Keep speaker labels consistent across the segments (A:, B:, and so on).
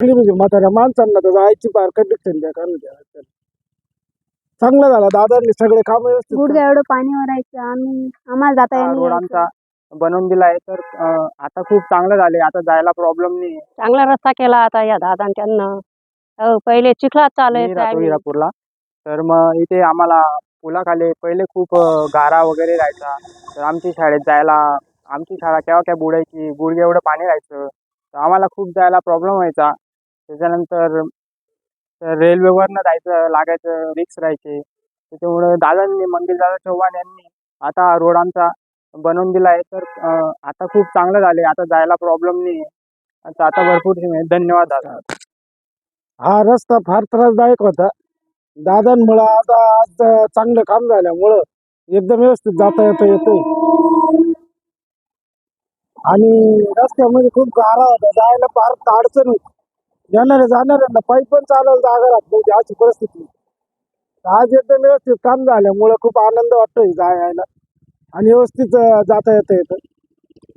A: म्हणजे म्हाताऱ्या माणसांना तर जायची फार कंडिशन द्या कारण द्या. चांगलं झालं दादांनी सगळे काम व्यवस्थित
B: गुडघ्या एवढं पाणी भरायचं आम्ही आम्हाला जाता
C: हा आमचा बनवून दिलाय तर अं, आता खूप चांगलं झाले आता जायला प्रॉब्लेम नाही
D: चांगला रस्ता केला आता या दादांच्यानं. हो पहिले चिखलात
C: मी
D: चालायचं
C: राहतो
D: आम्ही.
C: हिरापूरला तर मग इथे आम्हाला पुलाखाली पहिले खूप अं, गारा वगैरे राहायचा. तर आमची शाळेत जायला आमची शाळा केव्हा काय बुडायची गुडघे एवढं पाणी राहायचं. तर आम्हाला खूप जायला प्रॉब्लेम व्हायचा. त्याच्यानंतर रेल्वेवरनं जायचं लागायचं रिक्स राहायचे. त्याच्यामुळे दादांनी मंदिर दादा चव्हाण यांनी आता रोड आमचा बनवून दिला आहे. तर आता खूप चांगलं झाले आता जायला प्रॉब्लेम नाही आता आता भरपूर धन्यवाद दादा.
A: हा रस्ता फार त्रासदायक होता. दादांमुळं आता आज चांगलं काम झाल्यामुळं एकदम व्यवस्थित जाता येतं येतो आणि रस्त्यामध्ये खूप गारा होता. जायला फार अडचण होती. येणाऱ्या जाणाऱ्यांना पायी पण चालायला जागा राहत नव्हती अशी परिस्थिती. आज एकदम व्यवस्थित काम झाल्यामुळं खूप आनंद वाटतोय जायला आणि व्यवस्थित जाता येतं येतं.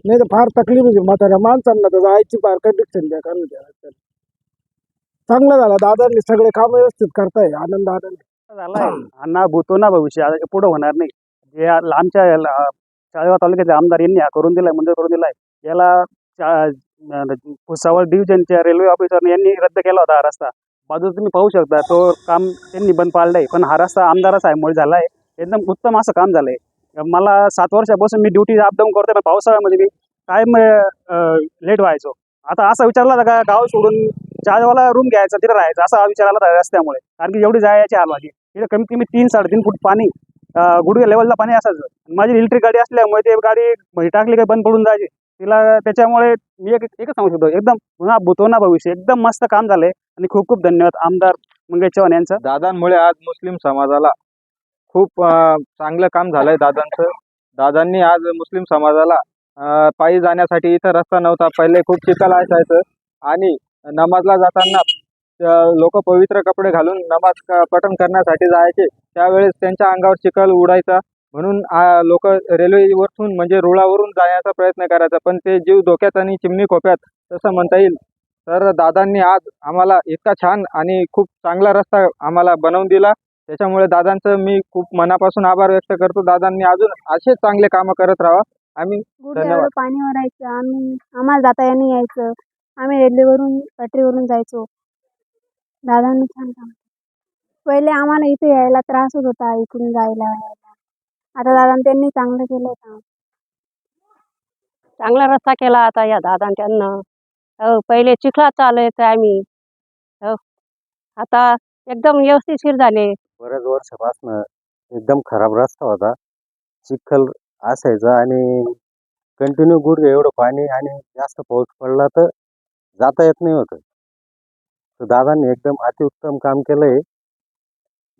A: नाही तर फार तकलीफ होती म्हाताऱ्या माणसांना तर जायची फार कंडिक्शन द्या कारण द्या. चांगलं झालं दादांनी सगळे काम व्यवस्थित करताय आनंद आनंद.
C: झाला अण्णा भूतो ना भविष्य आता पुढं होणार नाही. जे लांबच्या चाळेवा याला- तालुक्याचे आमदार यांनी हा करून दिलाय मंजूर करून दिलाय. याला भुसावळ डिव्हिजनच्या रेल्वे ऑफिसर यांनी रद्द केला होता हा रस्ता. बाजूला तुम्ही पाहू शकता तो काम त्यांनी बंद पाळलं आहे. पण हा रस्ता आमदारा साहेबमुळे झालाय एकदम उत्तम असं काम झालंय मला सात वर्षापासून मी ड्युटी अपडाऊन करतो पण पावसाळ्यामध्ये मी काय लेट व्हायचो. आता असा विचारला होता का गाव सोडून चाळेवाला रूम घ्यायचा तिथे राहायचं असा विचार आला होता रस्त्यामुळे. कारण की एवढी जायची हाल माझी तिथे कमीत कमी तीन साडेतीन फूट पाणी गुडघ्या लेवलला पाणी असायचं. माझी इलेक्ट्रिक गाडी असल्यामुळे ते गाडी म्हणजे टाकली काही बंद पडून जायची. तिला त्याच्यामुळे मी एक एकच सांगू शकतो. एकदम पुन्हा भूतोना भविष्य. एकदम मस्त काम झालंय. आणि खूप खूप धन्यवाद. आमदार मंगेश चव्हाण यांचं.
E: दादांमुळे आज मुस्लिम समाजाला खूप चांगलं काम झालंय दादांचं. दादांनी आज मुस्लिम समाजाला पायी जाण्यासाठी इथं रस्ता नव्हता. पहिले खूप चिखल असायचं. आणि नमाजला जाताना लोक पवित्र कपडे घालून नमाज पठण करण्यासाठी जायचे. त्यावेळेस त्यांच्या अंगावर चिखल उडायचा. म्हणून लोक रेल्वेवरून म्हणजे रुळावरून जाण्याचा प्रयत्न करायचा. पण ते जीव धोक्यात आणि चिमणी खोप्यात तसं म्हणता येईल. तर दादांनी आज आम्हाला इतका छान आणि खूप चांगला रस्ता आम्हाला बनवून दिला. त्याच्यामुळे दादांचं मी खूप मनापासून आभार व्यक्त करतो. दादांनी अजून असेच चांगले कामं करत राहा आम्ही धन्यवाद.
B: पाणी भरायचं आम्ही आम्हाला जाता येणं यायचं. आम्ही रेल्वेवरून पटरीवरून जायचो. दादांनी छान काम. पहिले आम्हाला इथे यायला त्रास होत होता इकडून जायला आता दादा त्यांनी चांगलं केलंय काम
D: चांगला रस्ता केला आता या दादांच्यानं. हो पहिले चिखलात चालायचं आम्ही. हो. आता एकदम व्यवस्थितशीर झाले.
F: बऱ्याच वर्षापासून एकदम खराब रस्ता होता. चिखल असायचा आणि कंटिन्यू गुडघे एवढं पाणी आणि जास्त पाऊस पडला तर जाता येत नाही होतं. तर दादांनी एकदम अतिउत्तम काम केलंय.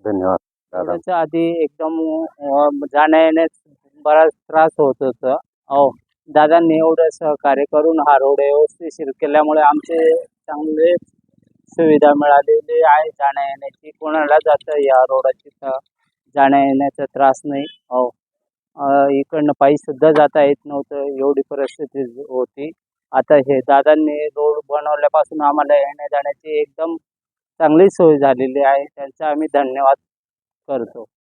F: धन्यवाद.
G: त्याच्या आधी एकदम जाण्या येण्यास बराच त्रास होत होता. अहो दादांनी एवढं सहकार्य करून हा रोड व्यवस्थिशीर केल्यामुळे आमचे चांगले सुविधा मिळालेली आहे जाण्या येण्याची कोणाला जातं या रोडाची तर जाण्या येण्याचा त्रास नाही. हो इकडनं पायी सुद्धा जाता येत नव्हतं एवढी परिस्थिती होती. आता हे दादांनी रोड बनवल्यापासून आम्हाला येण्या जाण्याची एकदम चांगली सोय झालेली आहे. त्यांचा आम्ही धन्यवाद करतो